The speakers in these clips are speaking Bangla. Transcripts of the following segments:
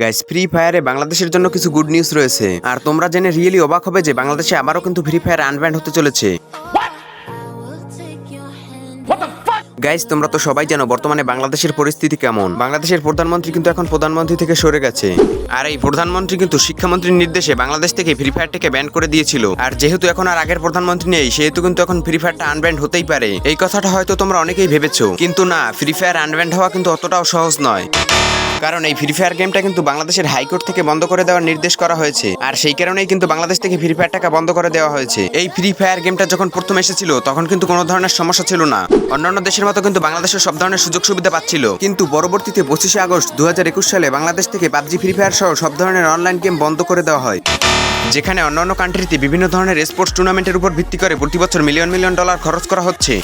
গাইস ফ্রি ফায়ারে বাংলাদেশের জন্য কিছু গুড নিউজ রয়েছে। আর তোমরা জেনে রিয়েলি অবাক হবে যে বাংলাদেশে আবারও কিন্তু ফ্রি ফায়ার আনব্যান্ড হতে চলেছে। গাইস তোমরা তো সবাই জানো বর্তমানে বাংলাদেশের পরিস্থিতি কেমন। বাংলাদেশের প্রধানমন্ত্রী কিন্তু এখন প্রধানমন্ত্রী থেকে সরে গেছে। আর এই প্রধানমন্ত্রী কিন্তু শিক্ষামন্ত্রীর নির্দেশে বাংলাদেশ থেকে ফ্রি ফায়ারটাকে ব্যান করে দিয়েছিল। আর যেহেতু এখন আর আগের প্রধানমন্ত্রী নেই, সেহেতু কিন্তু এখন ফ্রি ফায়ারটা আনব্যান্ড হতেই পারে। এই কথাটা হয়তো তোমরা অনেকেই ভেবেছো। কিন্তু না ফ্রি ফায়ার আনব্যান্ড হওয়া কিন্তু অতটাও সহজ নয়। কারণ এই ফ্রি ফায়ার গেমটা কিন্তু বাংলাদেশের হাইকোর্ট থেকে বন্ধ করে দেওয়ার নির্দেশ করা হয়েছে। আর সেই কারণেই কিন্তু বাংলাদেশ থেকে ফ্রি ফায়ার টাকা বন্ধ করে দেওয়া হয়েছে। এই ফ্রি ফায়ার গেমটা যখন প্রথম এসেছিল, তখন কিন্তু কোনো ধরনের সমস্যা ছিল না। অন্যান্য দেশের মতো কিন্তু বাংলাদেশের সব ধরনের সুযোগ সুবিধা পাচ্ছিল। কিন্তু পরবর্তীতে পঁচিশে আগস্ট দু হাজার একুশ সালে বাংলাদেশ থেকে পাবজি ফ্রি ফায়ার সহ সব ধরনের অনলাইন গেম বন্ধ করে দেওয়া হয়। যেখানে অন্যান্য কান্ট্রিতে বিভিন্ন ধরনের স্পোর্টস টুর্নামেন্টের উপর ভিত্তি করে প্রতি বছর মিলিয়ন মিলিয়ন ডলার খরচ করা হচ্ছে।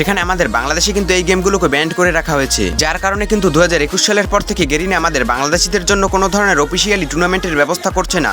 সেখানে আমাদের বাংলাদেশে কিন্তু এই গেমগুলোকে ব্যান্ড করে রাখা হয়েছে, যার কারণে কিন্তু দু হাজার একুশ সালের পর থেকে গেরিনা আমাদের বাংলাদেশিদের জন্য কোনো ধরনের অফিসিয়ালি টুর্নামেন্টের ব্যবস্থা করছে না।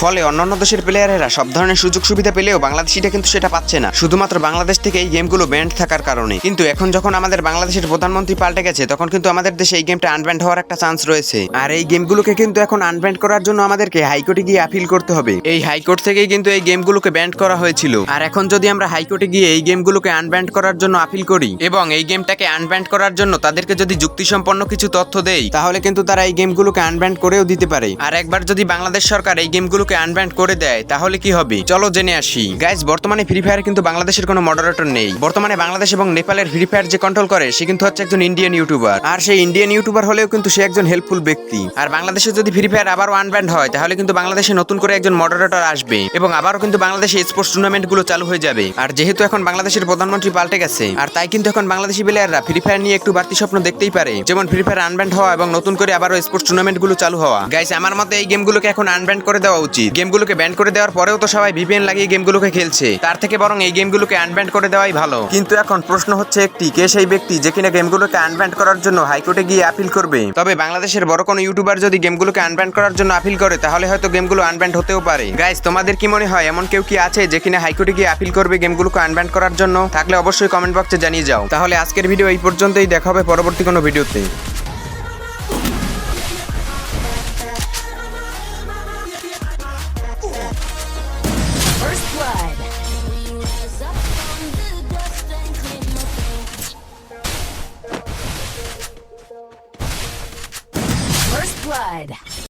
ফলে অন্যান্য দেশের প্লেয়ারেরা সব ধরনের সুযোগ সুবিধা পেলেও বাংলাদেশিটা কিন্তু সেটা পাচ্ছে না। শুধুমাত্র বাংলাদেশ থেকে এই গেমগুলো ব্যান্ড থাকার কারণে। কিন্তু এখন যখন আমাদের বাংলাদেশের প্রধানমন্ত্রী পাল্টে গেছে, তখন কিন্তু আমাদের দেশে এই গেমটা আনব্যান্ড হওয়ার একটা চান্স রয়েছে। আর এই গেমগুলোকে কিন্তু এখন আনব্যান্ড করার জন্য আমাদেরকে হাইকোর্টে গিয়ে আপিল করতে হবে। এই হাইকোর্ট থেকেই কিন্তু এই গেমগুলোকে ব্যান্ড করা হয়েছিল। আর এখন যদি আমরা হাইকোর্টে গিয়ে এই গেমগুলোকে আনব্যান্ড করার জন্য আপিল করি, এবং এই গেমটাকে আনব্যান্ড করার জন্য তাদেরকে যদি যুক্তিসম্পন্ন কিছু তথ্য দেই, তাহলে কিন্তু তারা এই গেমগুলোকে আনব্যান্ড করেও দিতে পারে। আর একবার যদি বাংলাদেশ সরকার এই গেমগুলোকে আনব্যান্ড করে দেয়, তাহলে কি হবে? চলো জেনে আসি। গাইজ বর্তমানে ফ্রি ফায়ার কিন্তু বাংলাদেশের কোনো মডারেটর নেই। বর্তমানে বাংলাদেশ এবং নেপালের ফ্রি ফায়ার যে কন্ট্রোল করে, সে কিন্তু হচ্ছে একজন ইন্ডিয়ান ইউটিউবার আর সেই ইন্ডিয়ান ইউটিউবার হলেও কিন্তু সে একজন হেল্পফুল ব্যক্তি। আর বাংলাদেশে যদি ফ্রি ফায়ার আবারও আনব্যান্ড হয়, তাহলে কিন্তু বাংলাদেশে নতুন করে একজন মডারেটর আসবে। এবং আবারও কিন্তু বাংলাদেশে স্পোর্টস টুর্নামেন্টগুলো চালু হয়ে যাবে। আর যেহেতু এখন বাংলাদেশের প্রধানমন্ত্রী পাল্টে গেছে, আর তাই কিন্তু এখন বাংলাদেশি প্লেয়াররা ফ্রি ফায়ার নিয়ে একটু বাড়তি স্বপ্ন দেখতেই পারে। যেমন ফ্রি ফায়ার আনব্যান্ড হওয়া এবং নতুন করে আবারও স্পোর্টস টুর্নামেন্টগুলো চালু হওয়া। গাইস আমার মতে এই গেমগুলোকে এখন আনব্যান্ড করে দেওয়া উচিত। গেমগুলোকে ব্যান করে দেওয়ার পরেও তো সবাই ভিপিএন লাগিয়ে গেমগুলোকে খেলছে। তার থেকে বরং এই গেমগুলোকে আনব্যান্ড করে দেওয়াই ভালো। কিন্তু এখন প্রশ্ন হচ্ছে একটি কে সেই ব্যক্তি যে কিনা গেমগুলোকে আনব্যান্ড করার জন্য হাইকোর্টে গিয়ে আপিল করবে? তবে বাংলাদেশের বড় কোনো ইউটিউবার যদি গেমগুলোকে আনব্যান্ড করার জন্য আপিল করে তাহলে হয়তো গেমগুলো আনব্যান্ড হতেও পারে। গাইজ তোমাদের কি মনে হয়? এমন কেউ কি আছে যে কিনা হাইকোর্টে গিয়ে আপিল করবে গেমগুলোকে আনব্যান্ড করার জন্য? থাকলে অবশ্যই কমেন্ট বক্সে জানিয়ে যাও। তাহলে আজকের ভিডিও এই পর্যন্তই। দেখা হবে পরবর্তী কোনো ভিডিওতে। Blood.